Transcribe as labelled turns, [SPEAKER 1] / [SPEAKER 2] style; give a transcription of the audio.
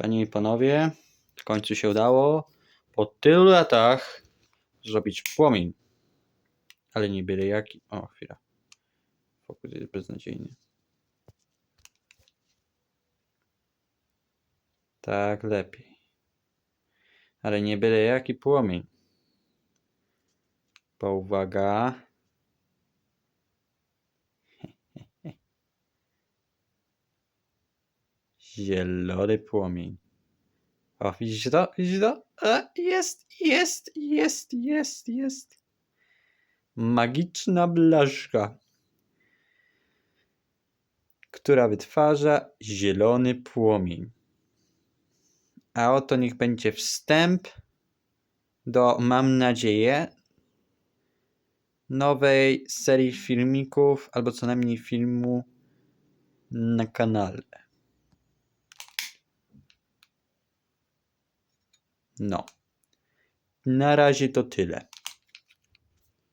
[SPEAKER 1] Panie i panowie, w końcu się udało po tylu latach zrobić płomień. Ale nie byle jaki. O, chwila. Fokus jest beznadziejny. Tak, lepiej. Ale nie byle jaki płomień. Bo uwaga. Zielony płomień. O, widzicie to? Widzicie to? A, jest, jest, jest, jest, jest. Magiczna blaszka, która wytwarza zielony płomień. A oto niech będzie wstęp do, mam nadzieję, nowej serii filmików, albo co najmniej filmu na kanale. No. Na razie to tyle.